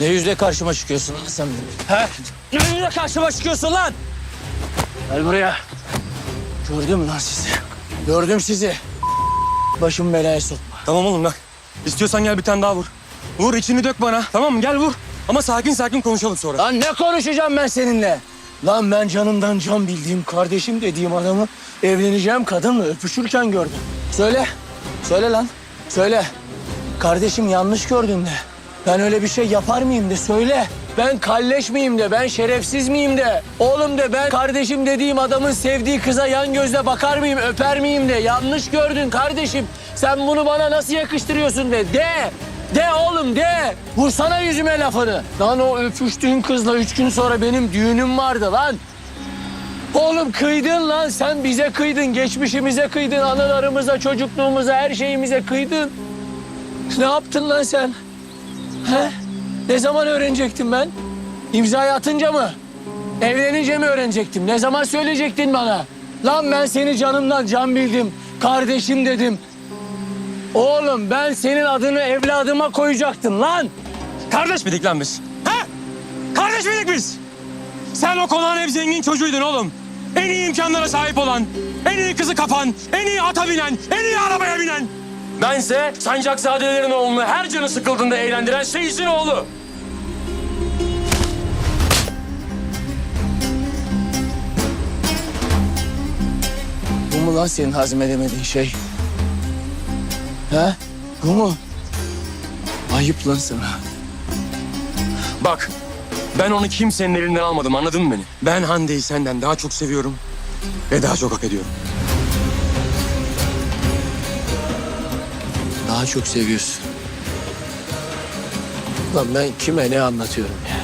Ne yüzle karşıma çıkıyorsun lan sen benim? He? Ne yüzle karşıma çıkıyorsun lan? Gel buraya. Gördüm lan sizi. Gördüm sizi. Başım belaya sokma. Tamam oğlum bak. İstiyorsan gel bir tane daha vur. Vur içini dök bana. Tamam mı? Gel vur. Ama sakin sakin konuşalım sonra. Lan ne konuşacağım ben seninle? Lan ben canımdan can bildiğim kardeşim dediğim adamı evleneceğim kadınla öpüşürken gördüm. Söyle. Söyle lan. Söyle. Kardeşim yanlış gördün de. Ben öyle bir şey yapar mıyım de söyle. Ben kalleş miyim de, ben şerefsiz miyim de. Oğlum de ben kardeşim dediğim adamın sevdiği kıza yan gözle bakar mıyım, öper miyim de. Yanlış gördün kardeşim. Sen bunu bana nasıl yakıştırıyorsun de. De. De oğlum de. Vursana yüzüme lafını. Lan o öpüştüğün kızla üç gün sonra benim düğünüm vardı lan. Oğlum kıydın lan sen bize kıydın. Geçmişimize kıydın. Anılarımıza, çocukluğumuza, her şeyimize kıydın. Ne yaptın lan sen? He? Ne zaman öğrenecektim ben? İmzayı atınca mı? Evlenince mi öğrenecektim? Ne zaman söyleyecektin bana? Lan ben seni canımdan can bildim. Kardeşim dedim. Oğlum ben senin adını evladıma koyacaktım lan. Kardeş miydik lan biz? He? Kardeş miydik biz? Sen o konağın ev zengin çocuğuydun oğlum. En iyi imkanlara sahip olan, en iyi kızı kapan, en iyi ata binen, en iyi arabaya binen. Bense Sancakzadelerin oğlunu her canı sıkıldığında eğlendiren Seyis'in oğlu. Bu mu lan senin hazmedemediğin şey? He? Bu mu? Ayıp lan sana. Bak, ben onu kimsenin elinden almadım anladın mı beni? Ben Hande'yi senden daha çok seviyorum ve daha çok hak ediyorum. Daha çok seviyorsun. Lan ben kime ne anlatıyorum ya?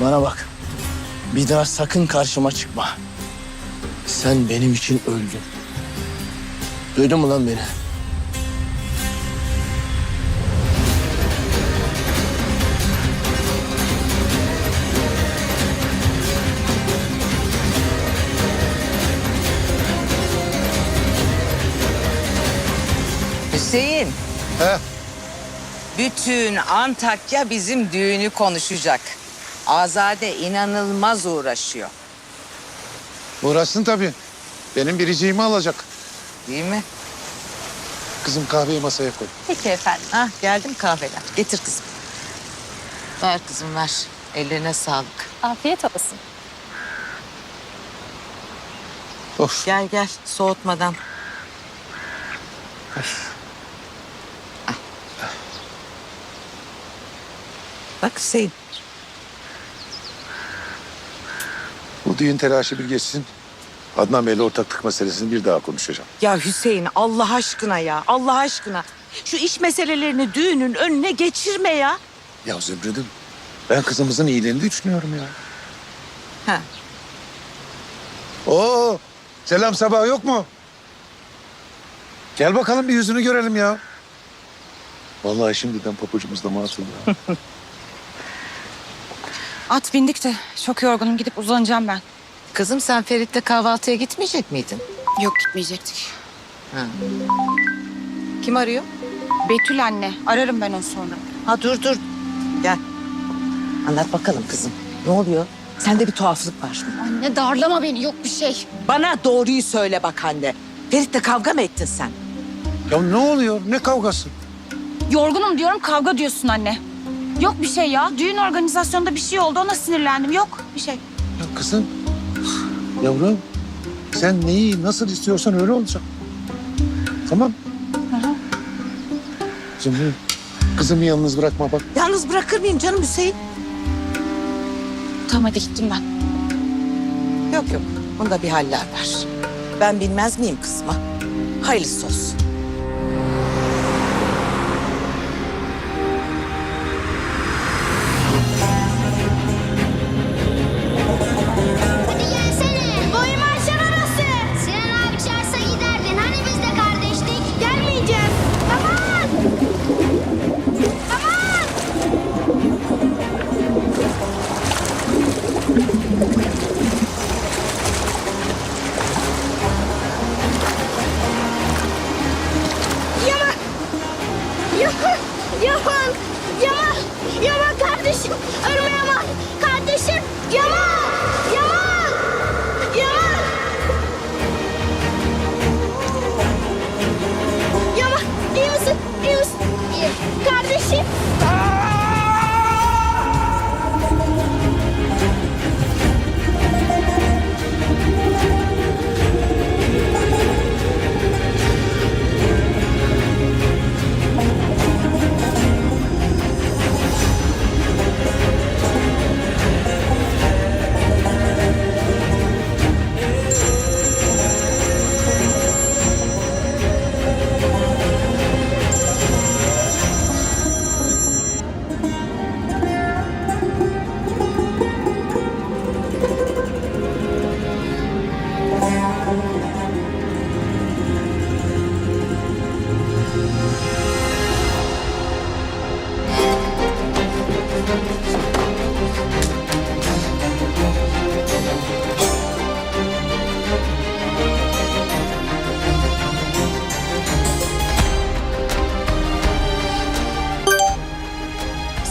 Bana bak. Bir daha sakın karşıma çıkma. Sen benim için öldün. Duydun mu lan beni? Hüseyin. He. Bütün Antakya bizim düğünü konuşacak. Azade inanılmaz uğraşıyor. Uğraşsın tabii. Benim biriciğimi alacak. Değil mi? Kızım kahveyi masaya koy. Peki efendim. Ah geldim kahveler. Getir kızım. Ver kızım ver. Ellerine sağlık. Afiyet olsun. Of. Gel gel soğutmadan. Ah. Bak Hüseyin. Bu düğün telaşı bir geçsin. Adnan Bey'le ortaklık meselesini bir daha konuşacağım. Ya Hüseyin Allah aşkına ya Allah aşkına. Şu iş meselelerini düğünün önüne geçirme ya. Ya Zümrüt'üm ben kızımızın iyiliğini düşünüyorum ya. Ha. Oo, selam sabah yok mu? Gel bakalım bir yüzünü görelim ya. Vallahi şimdiden papucumuz da masum ya. At bindik de çok yorgunum gidip uzanacağım ben. Kızım sen Ferit'le kahvaltıya gitmeyecek miydin? Yok gitmeyecektik. Kim arıyor? Betül anne ararım ben onu sonra. Ha dur dur. Gel. Anlat bakalım kızım. Ne oluyor? Sende bir tuhaflık var. Anne darlama beni yok bir şey. Bana doğruyu söyle bak anne. Ferit'le kavga mı ettin sen? ya ne oluyor? Ne kavgası? Yorgunum diyorum kavga diyorsun anne. Yok bir şey ya. Düğün organizasyonunda bir şey oldu ona sinirlendim. Yok bir şey. Ya kızım, yavrum sen neyi nasıl istiyorsan öyle olacak. Tamam. Zümrüt, kızımı yalnız bırakma bak. Yalnız bırakır mıyım canım Hüseyin? Tamam hadi gittim ben. Yok yok bunda bir haller var. Ben bilmez miyim kızma? Hayırlısı olsun.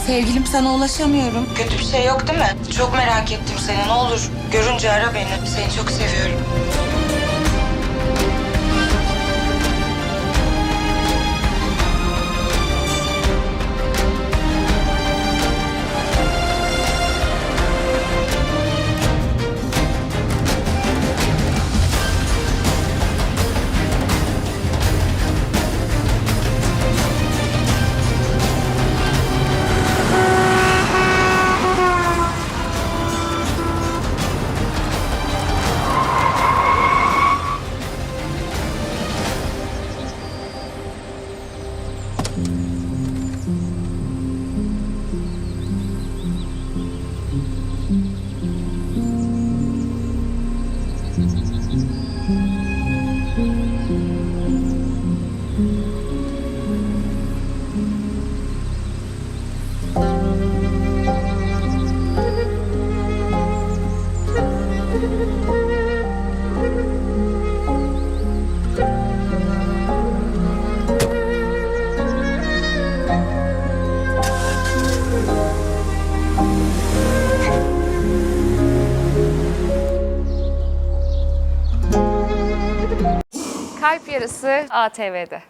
Sevgilim sana ulaşamıyorum. Kötü bir şey yok değil mi? Çok merak ettim seni. Ne olur görünce ara beni. Seni çok seviyorum. Mm-hmm. Yarısı ATV'de.